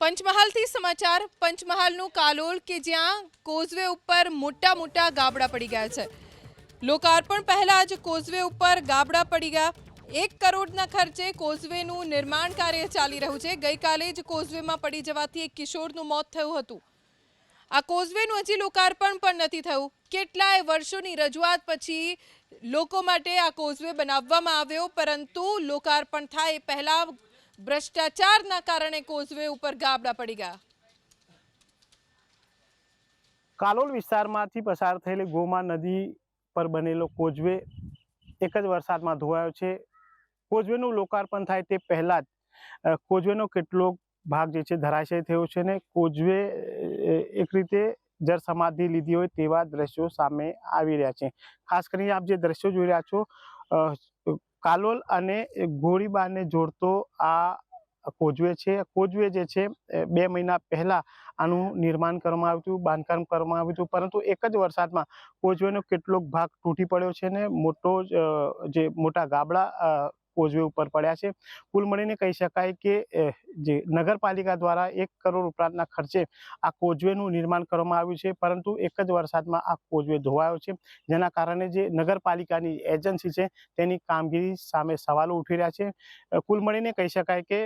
પંચમહાલથી સમાચાર. પંચમહાલનું કાલોલ કે જ્યાં કોઝવે ઉપર મોટા મોટા ગાબડા પડી ગયા છે. લોકાર્પણ પહેલાં જ કોઝવે ઉપર ગાબડા પડી ગયા. એક કરોડના ખર્ચે કોઝવેનું નિર્માણ કાર્ય ચાલી રહ્યું છે. ગઈકાલે જ કોઝવેમાં પડી જવાથી એક કિશોરનું મોત થયું હતું. આ કોઝવેનું હજી લોકાર્પણ પણ નથી થયું. કેટલાય વર્ષોની રજૂઆત પછી લોકો માટે આ કોઝવે બનાવવામાં આવ્યો, પરંતુ લોકાર્પણ થાય પહેલા ભ્રષ્ટાચારના કારણે કોઝવે ઉપર ગાબડા પડી ગયા. કાલોલ વિસ્તારમાંથી પસાર થયેલી ગોમા નદી પર બનેલો કોઝવે એક જ વરસાદમાં ધોવાયો છે. કોઝવેનું લોકાર્પણ થાય તે પહેલાં જ કોઝવેનો કેટલોક ભાગ જે છે ધરાશય થયો છે ને કોઝવે એક રીતે જળ સમાધિ લીધી હોય તેવા દ્રશ્યો સામે આવી રહ્યા છે. ખાસ કરીને આપ જે દ્રશ્યો જોઈ રહ્યા છો કાલોલ અને ગોળીબારને જોડતો આ કોજવે છે. કોજવે જે છે બે મહિના પહેલાં આનું નિર્માણ કરવામાં આવ્યું હતું બાંધકામ કરવામાં આવ્યું હતું પરંતુ એક જ વરસાદમાં કોજવેનો કેટલોક ભાગ તૂટી પડ્યો છે ને મોટો જ, મોટા ગાબડા કોઝવે ઉપર પડ્યા છે. કુલ મળીને કહી શકાય કે જે નગરપાલિકા દ્વારા એક કરોડ ઉપરાંતના ખર્ચે આ કોઝવેનું નિર્માણ કરવામાં આવ્યું છે, પરંતુ એક જ વરસાદમાં આ કોઝવે ધોવાયો છે. જેના કારણે જે નગરપાલિકાની એજન્સી છે, તેની કામગીરી સામે સવાલો ઉઠી રહ્યા છે. કુલ મળીને કહી શકાય કે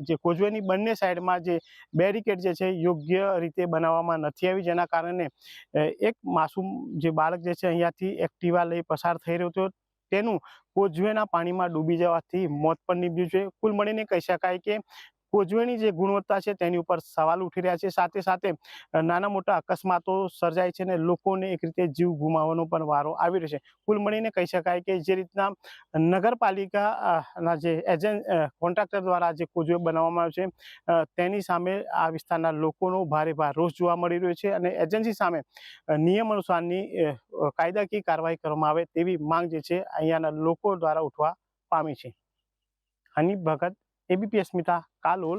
જે કોઝવેની બંને સાઈડમાં જે બેરિકેડ જે છે, યોગ્ય રીતે બનાવવામાં નથી આવી, જેના કારણે એક માસૂમ જે બાળક જે છે, અહીંયાથી એક્ટિવા લઈ પસાર થઈ રહ્યો હતો. તેનું કોઝવેના પાણીમાં ડૂબી જવાથી મોત પણ નીપજ્યું છે. કુલ મળીને કહી શકાય કે કોઝવેની જે ગુણવત્તા છે તેની ઉપર સવાલ ઉઠી રહ્યા છે. સાથે સાથે નાના મોટા અકસ્માતો સર્જાય છે અને લોકોને એક રીતે જીવ ગુમાવવાનો પણ વારો આવી રહ્યો છે. કુલ મળીને કહી શકાય કે જે રીતના નગરપાલિકાના જે એજન્ટ કોન્ટ્રાક્ટર દ્વારા જે કોઝવે બનાવવામાં આવ્યો છે તેની સામે આ વિસ્તારના લોકોનો ભારે ભાર રોષ જોવા મળી રહ્યો છે અને એજન્સી સામે નિયમ અનુસારની કાયદાકીય કાર્યવાહી કરવામાં આવે તેવી માંગ જે છે, અહીંયાના લોકો દ્વારા ઉઠવા પામી છે. હનીફ ભગત એબીપી અસ્મિતા કાલોલ.